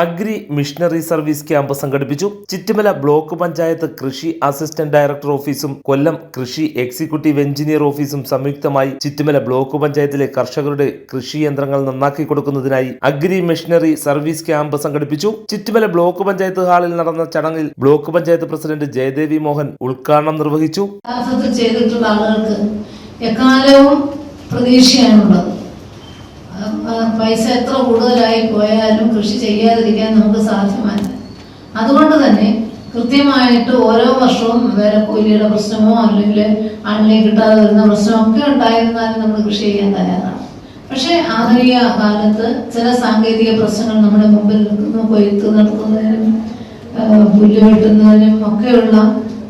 Agri machinery service camp സംഘടിപ്പിച്ചു. Chittumala block panchayat കൃഷി assistant director ഓഫീസും കൊല്ലം കൃഷി എക്സിക്യൂട്ടീവ് എഞ്ചിനീയർ ഓഫീസും സംയുക്തമായി ചിറ്റുമല ബ്ലോക്ക് പഞ്ചായത്തിലെ കർഷകരുടെ കൃഷി യന്ത്രങ്ങൾ നന്നാക്കി കൊടുക്കുന്നതിനായി അഗ്രി മിഷണറി സർവീസ് ക്യാമ്പ് സംഘടിപ്പിച്ചു. ചിറ്റുമല ബ്ലോക്ക് പഞ്ചായത്ത് ഹാളിൽ നടന്ന ചടങ്ങിൽ ബ്ലോക്ക് പഞ്ചായത്ത് പ്രസിഡന്റ് ജയദേവി മോഹൻ ഉദ്ഘാടനം നിർവഹിച്ചു. ചെയ്തിട്ടുള്ള ആളുകൾക്ക് എക്കാലവും പ്രതീക്ഷയാണുള്ളത്. പൈസ എത്ര കൂടുതലായി പോയാലും കൃഷി ചെയ്യാതിരിക്കാൻ നമുക്ക് സാധ്യമല്ല. അതുകൊണ്ട് തന്നെ കൃത്യമായിട്ട് ഓരോ വർഷവും വേറെ വിലക്കൂലിയുടെ പ്രശ്നമോ അല്ലെങ്കിൽ ആളിനെ കിട്ടാതെ വരുന്ന പ്രശ്നമോ ഒക്കെ ഉണ്ടായിരുന്നാലും നമ്മൾ കൃഷി ചെയ്യാൻ തയ്യാറാണ്. പക്ഷേ ആധുനിക കാലത്ത് ചില സാങ്കേതിക പ്രശ്നങ്ങൾ നമ്മുടെ മുമ്പിൽ നിൽക്കുന്നു കൊയ്ത്ത് നടത്തുന്നതിനും പുല്ല് വെട്ടുന്നതിനും ഒക്കെയുള്ള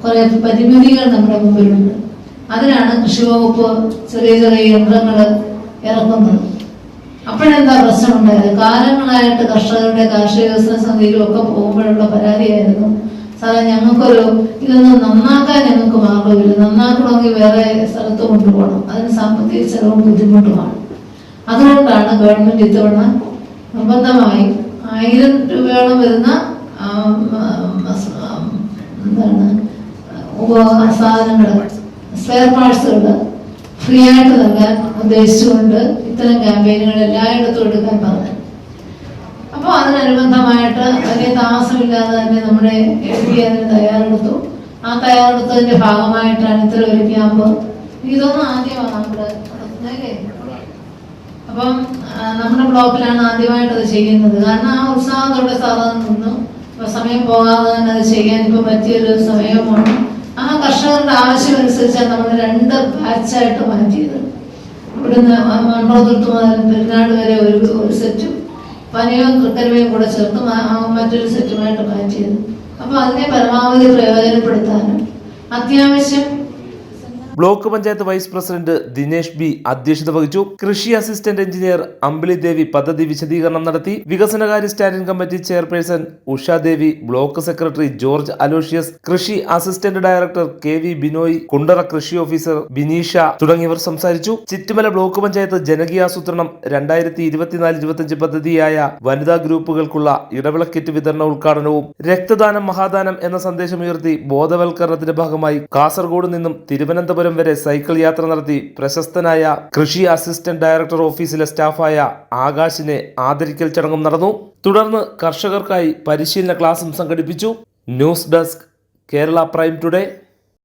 കുറെ പരിമിതികൾ നമ്മുടെ മുമ്പിലുണ്ട്. അതിനാണ് കൃഷി വകുപ്പ് ചെറിയ ചെറിയ യന്ത്രങ്ങൾ ഇറക്കുന്നത്. അപ്പോഴെന്താ പ്രശ്നമുണ്ടായത്? കാലങ്ങളായിട്ട് കർഷകരുടെ കാർഷിക വികസന സമിതിയിലും ഒക്കെ പോകുമ്പോഴുള്ള പരാതിയായിരുന്നു. സാറേ ഞങ്ങൾക്കൊരു ഇതൊന്ന് നന്നാക്കാൻ ഞങ്ങൾക്ക് മാർഗമില്ല നന്നാക്കണമെങ്കിൽ വേറെ സ്ഥലത്ത് കൊണ്ടുപോകണം. അതിന് സാമ്പത്തിക ചെലവും ബുദ്ധിമുട്ടുമാണ്. അതുകൊണ്ടാണ് ഗവൺമെന്റ് ഇത്തവണ നിർബന്ധമായി ആയിരം രൂപയോളം വരുന്ന എന്താണ് സാധനങ്ങൾ സ്പെയർ പാർട്സുകൾ ഫ്രീ ആയിട്ട് നൽകാൻ ഉദ്ദേശിച്ചുകൊണ്ട് ഇത്തരം ക്യാമ്പയിനുകൾ എല്ലായിടത്തും എടുക്കാൻ പറഞ്ഞു. അപ്പോൾ അതിനനുബന്ധമായിട്ട് വലിയ താമസമില്ലാതെ തന്നെ നമ്മുടെ എം പി അതിന് തയ്യാറെടുത്തു. ആ തയ്യാറെടുത്തതിന്റെ ഭാഗമായിട്ടാണ് ഇത്തരം ഒരു ക്യാമ്പ്. ഇതൊന്നും ആദ്യമാണ് നമ്മുടെ അപ്പം നമ്മുടെ ബ്ലോക്കിലാണ് ആദ്യമായിട്ട് അത് ചെയ്യുന്നത്. കാരണം ആ ഉത്സാഹത്തോടെ സാധാരണ നിന്നു. സമയം പോകാതെ തന്നെ അത് ചെയ്യാൻ ഇപ്പൊ പറ്റിയൊരു സമയമാണ് കർഷകരുടെ ആവശ്യം അനുസരിച്ചാണ് നമ്മൾ രണ്ട് ബാച്ചായിട്ട് മാറ്റിയത്. ഇവിടുന്ന് മൺറോത്തുരുത്ത് മുതൽ പെരുന്നാട് വരെ ഒരു ഒരു സെറ്റും പനയും തൃക്കരുവയും കൂടെ ചേർത്ത് മറ്റൊരു സെറ്റുമായിട്ട് മാറ്റിയത്. അപ്പൊ അതിനെ പരമാവധി പ്രയോജനപ്പെടുത്താനും അത്യാവശ്യം block panchayat vice president Dinesh B അധ്യക്ഷത വഹിച്ചു. കൃഷി അസിസ്റ്റന്റ് എഞ്ചിനീയർ അമ്പിളി ദേവി പദ്ധതി വിശദീകരണം നടത്തി. വികസനകാര്യ standing committee chairperson Ushadevi block secretary George Aloysius കൃഷി assistant director K V Binoy Kundara കൃഷി ഓഫീസർ ബിനീഷ തുടങ്ങിയവർ സംസാരിച്ചു. ചിറ്റുമല ബ്ലോക്ക് പഞ്ചായത്ത് ജനകീയാസൂത്രണം രണ്ടായിരത്തി ഇരുപത്തിനാല് ഇരുപത്തിയഞ്ച് പദ്ധതിയായ വനിതാ ഗ്രൂപ്പുകൾക്കുള്ള ഇടവിള കിറ്റ് വിതരണ ഉദ്ഘാടനവും രക്തദാനം മഹാദാനം എന്ന സന്ദേശമുയർത്തി ബോധവൽക്കരണത്തിന്റെ ഭാഗമായി കാസർഗോഡ് നിന്നും തിരുവനന്തപുരം വരെ സൈക്കിൾ യാത്ര നടത്തി പ്രശസ്തനായ കൃഷി അസിസ്റ്റന്റ് ഡയറക്ടർ ഓഫീസിലെ സ്റ്റാഫായ ആകാശിനെ ആദരിക്കൽ ചടങ്ങും നടന്നു. തുടർന്ന് കർഷകർക്കായി പരിശീലന ക്ലാസും സംഘടിപ്പിച്ചു. News desk Kerala prime today.